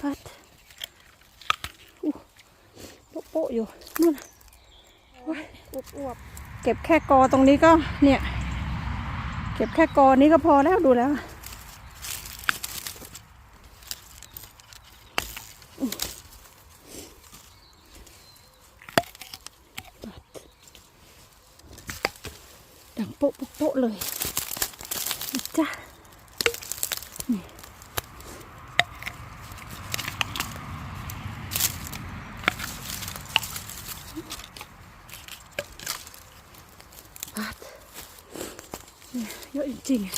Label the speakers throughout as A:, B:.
A: พัดอู้โป๊ะโป๊ะอยู่นู่นอ
B: วบอวบ
A: เก็บแค่กอตรงนี้ก็เนี่ย เก็บแค่กอนี้ก็พอแล้วดูแล้วดังโป๊ะโป๊ะเลยจ้ะนี่ปัดเนี่ยเยอะจ ริงๆ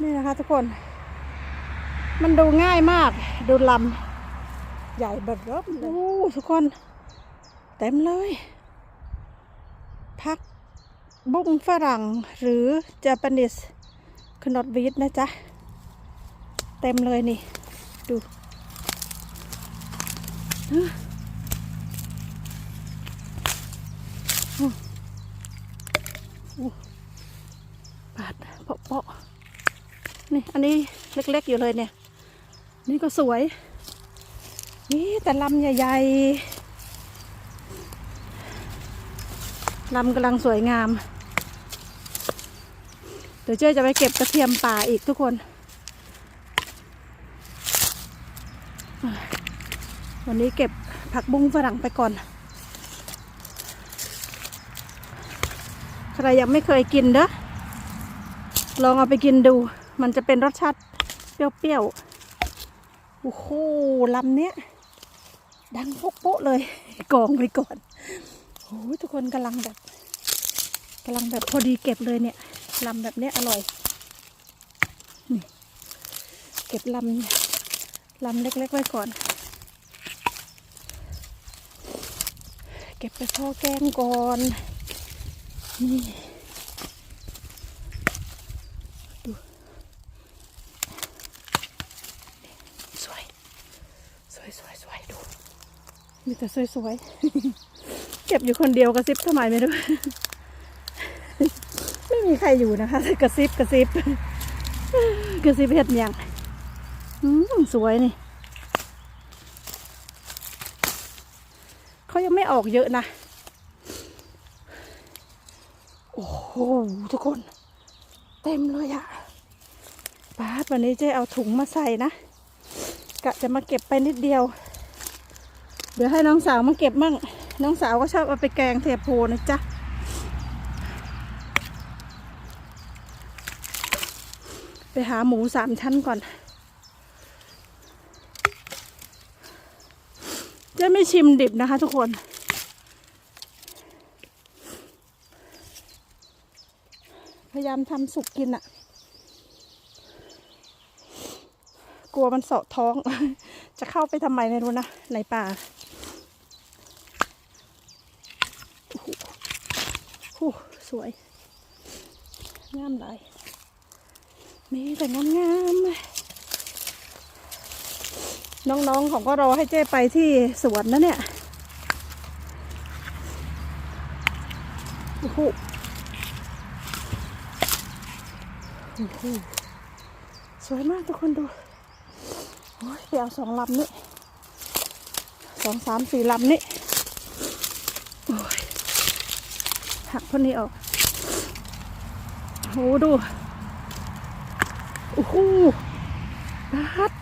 A: นี่นะคะทุกคน มันดูง่ายมาก ดูลำ ใหญ่แบบเริ่มเลยโอ้ทุกคน เต็มเลย พักบุ้งฝรั่งหรือ Japanese ขนดวีดนะจ๊ะ เต็มเลยนี่ ดูอื้ออู้อู้ ปาดเปาะเปาะนี่อันนี้เล็กๆอยู่เลยเนี่ย นี่ก็สวย นี่แต่ลำใหญ่ๆลำกำลังสวยงาม เดี๋ยวเจ้จะไปเก็บกระเทียมป่าอีกทุกคน วันนี้เก็บผักบุ้งฝรั่งไปก่อน ใครยังไม่เคยกินเด้อลองเอาไปกินดู มันจะเป็นรสชาติเปรี้ยวๆโอ้โหลำเนี้ยดังโป๊ะๆเลยกองไปก่อนโอ้ยทุกคนกำลังแบบกำลังแบบพอดีเก็บเลยเนี่ยลำแบบเนี้ยอร่อยนี่เก็บลำลำเล็กๆไว้ก่อน เก็บไปพ่อแกงก่อน นี่ดูสวย สวยสวยสวยดู มีแต่สวยสวยๆเก็บอยู่คนเดียวกระซิบทำไมไม่รู้ ไม่มีใครอยู่นะคะกระซิบกระซิบกระซิบเห็ดอย่างอืมสวยนี่ เขายังไม่ออกเยอะนะ โอ้โหทุกคน เต็มเลยอะป้าวันนี้เจ๊เอาถุงมาใส่นะกะจะมาเก็บไปนิดเดียว เดี๋ยวให้น้องสาวมาเก็บมั่งน้องสาวก็ชอบเอาไปแกงเทโพนะจ๊ะไปหาหมูสามชั้นก่อนจะไม่ชิมดิบนะคะทุกคน พยายามทำสุกกินอะกลัวมันเสาะท้อง จะเข้าไปทำไมไม่รู้นะในป่าโอ้โหสวย งามหลยมีแต่งามงามน้องๆของก็รอให้เจ้ไปที่สวนนะเนี่ยโอ้โหโอ้โห สวยมากทุกคนดูโอ้ยไปเอาสองลำนี่สองสามสี่ลำนี่โอ้ยหักพวกนี้ออกโอ้ดูโอ้โหรัด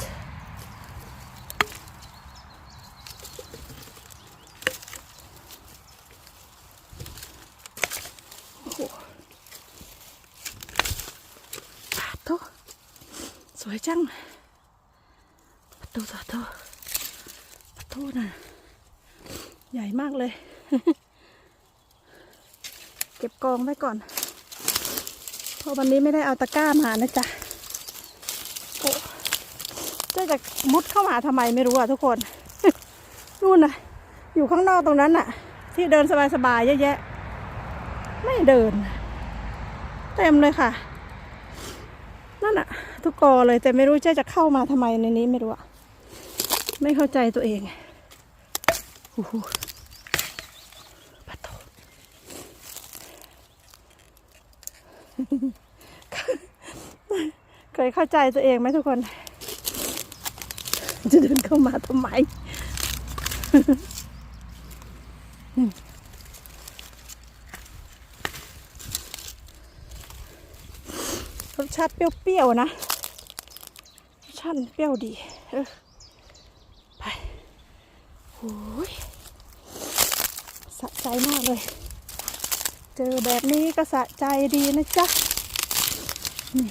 A: โอ้โหปาดโตส วยจัง ประตูประตูประตูน่ะ ใหญ่มากเลย เก็บกองไว้ก่อน เพราะวันนี้ไม่ได้เอาตะกร้ามานะจ๊ะโอ้จะจะมุดเข้ามาทำไมไม่รู้อะทุกคน นู่นน่ะอยู่ข้างนอกตรงนั้นน่ะ ที่เดินสบายๆเยอะแยะ ไม่เดิน เต็มเลยค่ะ ทุกกอเลย แต่ไม่รู้เจ๊จะเข้ามาทำไมในนี้ไม่รู้อะไม่เข้าใจตัวเองโอ้โหปะโถเคยเข้าใจตัวเองไหมทุกคน จะเดินเข้ามาทำไมรสชาติเปรี้ยวๆนะ ชาติเปรี้ยวดี เออ ไปโอ้ยสะใจมากเลย เจอแบบนี้ก็สะใจดีนะจ๊ะ นี่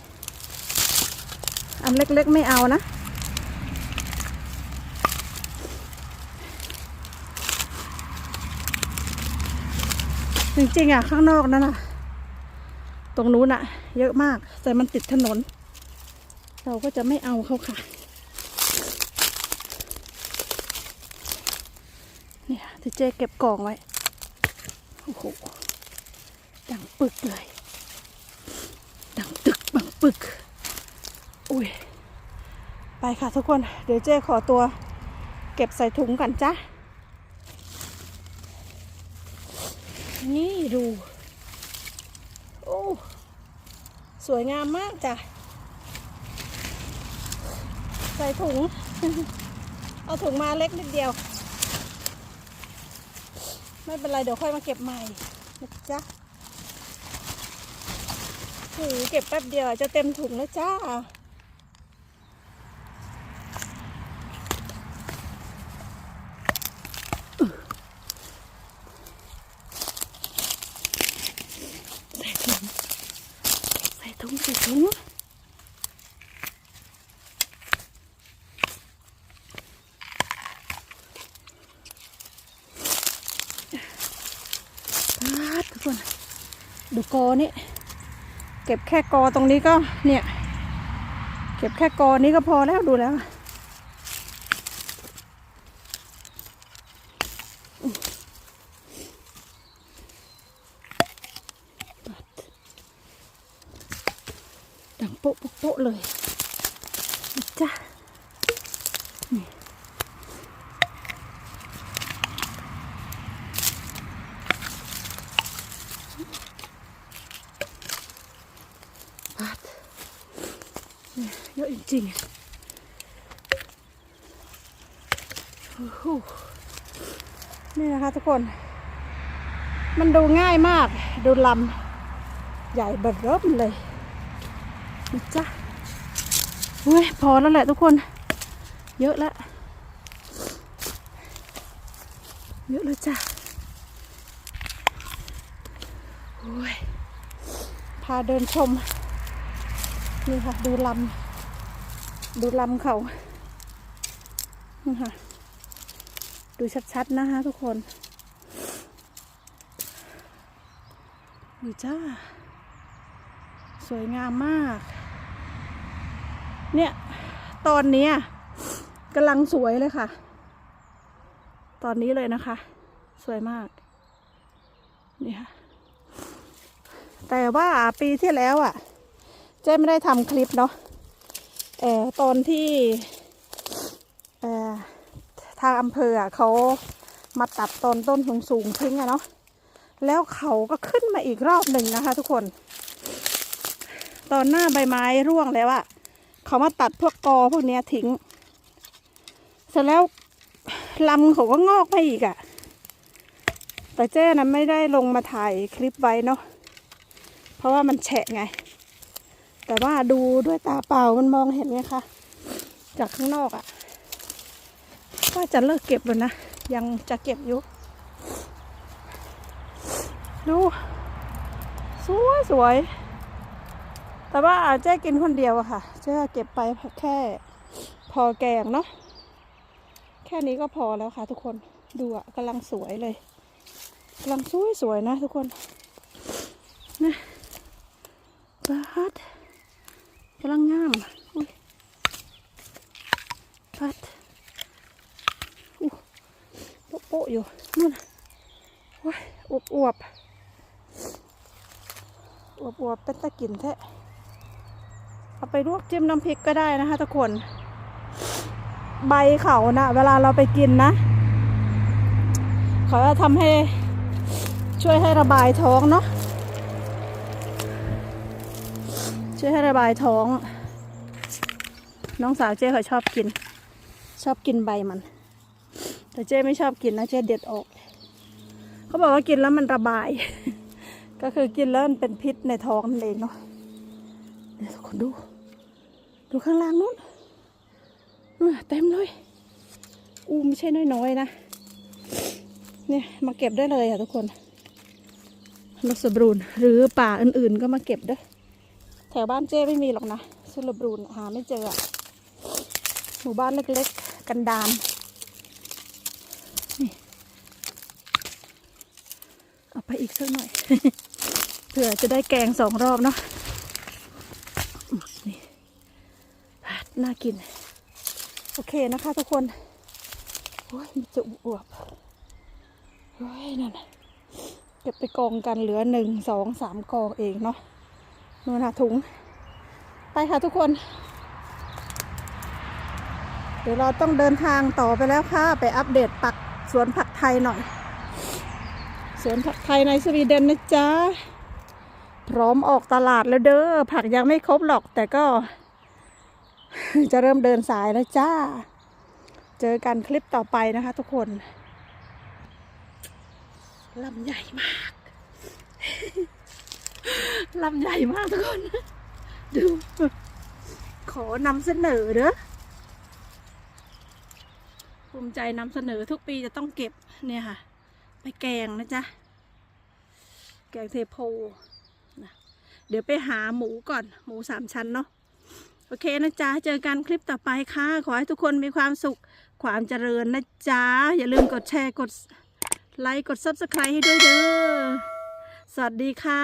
A: อันเล็กๆไม่เอานะจริงๆอะข้างนอกนั่นน่ะ ตรงนู้นอะ เยอะมากแต่มันติดถนน เราก็จะไม่เอาเขาค่ะเนี่ยที่เจเก็บกล่องไว้ โอ้โห ดังปึกเลย ดังตึกบังปึก อุ้ย ไปค่ะทุกคน เดี๋ยวเจ้ขอตัว เก็บใส่ถุงกันจ้ะ นี่ดู โอ้ สวยงามมากจ้ะ ส่ถุง เอาถุงมาเล็กนิดเดียว ไม่เป็นไรเดี๋ยวค่อยมาเก็บใหม่นะจ๊ะถุงเก็บแป๊บเดียวจะเต็มถุงแล้วจ้าใส่ถุงใส่ถุง ใส่ถุง ปาดทุกคน ดูกอนี่เก็บแค่กอตรงนี้ก็เนี่ย เก็บแค่กอนี้ก็พอแล้วดูแล้ว ดังโป๊ะโป๊ะเลยจ้ะ เยอะจริงๆนี่นะคะทุกคน มันดูง่ายมาก ดูลำใหญ่เบิดเริ่มเลยนะจ๊ะเฮ้ยพอแล้วแหละทุกคน เยอะแล้วเยอะแล้วจ้ะโอ้ยพาเดินชม นี่ค่ะ ดูลำดูลำเขานี่ค่ะ ดูชัดๆนะคะทุกคนดูจ้า สวยงามมาก เนี่ย ตอนนี้กำลังสวยเลยค่ะ ตอนนี้เลยนะคะ สวยมาก นี่ค่ะ แต่ว่าปีที่แล้วอะ่ะ เจ๊ไม่ได้ทำคลิปเนาะเออตอนที่เออทางอำเภออะเขามาตัดตอนต้นสูงๆทิ้งอะเนาะแล้วเขาก็ขึ้นมาอีกรอบหนึ่งนะคะ ทุกคน ตอนหน้าใบไม้ร่วงแล้วอะเขามาตัดพวกกอพวกเนี้ยทิ้ง เสร็จแล้วลำเขาก็งอกไปอีกอะแต่เจ้นะไม่ได้ลงมาถ่ายคลิปไว้เนาะเพราะว่ามันแฉะไง แต่ว่าดูด้วยตาเปล่ามันมองเห็นไงคะ จากข้างนอกอะว่าจะเลิกเก็บแล้วนะ ยังจะเก็บอยู่ ดู สวยสวย แต่ว่าเจ๊กินคนเดียวอะค่ะเจ๊เก็บไปแค่พอแกงเนาะ แค่นี้ก็พอแล้วค่ะทุกคน ดูอะกำลังสวยเลยกำลังสวยสวยนะทุกคน นะปัดกำลังงามอุ้ยปัดอู้โป๊ะโป๊ะอยู่นู่นน่ะโอ้ยอ วบอวบอวบอวบเป็นตะกินแท้เอาไปลวกจิ้มน้ำพริกก็ได้นะคะทุกคน ใบเขานะเวลาเราไปกินนะเขาจะทำให้ช่วยให้ระบายท้องเนาะช่วยให้ระบายท้อง น้องสาวเจ๊เขาชอบกิน ชอบกินใบมัน แต่เจ๊ไม่ชอบกินนะเจ๊เด็ดออก เขาบอกว่ากินแล้วมันระบาย ก็คือกินแล้วมันเป็นพิษในท้องนั่นเองเนาะเดี๋ยวทุกคนดู ดูข้างล่างนู้นเต็มเลย อู้ไม่ใช่น้อยๆนะ เนี่ยมาเก็บได้เลยอะทุกคนลกสบรูนหรือป่าอื่นๆก็มาเก็บด้อแถวบ้านเจ้ไม่มีหรอกนะสลบรูนหาไม่เจอหมู่บ้านเล็กๆ กันดาน เอาไปอีกสักหน่อย เผื่อจะได้แกงสองรอบเนาะนี่น่ากิน โอเคนะคะทุกคนโอ้ยมันจะอวบโอ้ยนั่นเก็บไปกองกันเหลือหนึ่งสองสามกองเองเนาะนู่นนะถุง ไปค่ะทุกคน เดี๋ยวเราต้องเดินทางต่อไปแล้วค่ะ ไปอัปเดตปักสวนผักไทยหน่อย สวนผักไทยในสวีเดนนะจ๊ะ พร้อมออกตลาดแล้วเด้อ ผักยังไม่ครบหรอกแต่ก็ จะเริ่มเดินสายแล้วจ้า เจอกันคลิปต่อไปนะคะทุกคนลำใหญ่มากลำใหญ่มากทุกคน ดู ขอนำเสนอเด้อภูมิใจนำเสนอทุกปีจะต้องเก็บเนี่ยค่ะ ไปแกงนะจ๊ะ แกงเทโพนะเดี๋ยวไปหาหมูก่อน หมูสามชั้นเนาะ โอเคนะจ๊ะ เจอกันคลิปต่อไปค่ะ ขอให้ทุกคนมีความสุข ความเจริญนะจ๊ะ อย่าลืมกดแชร์ กดไลค์ กด Subscribe ให้ด้วยเด้อ สวัสดีค่ะ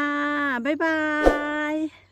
A: บ๊ายบาย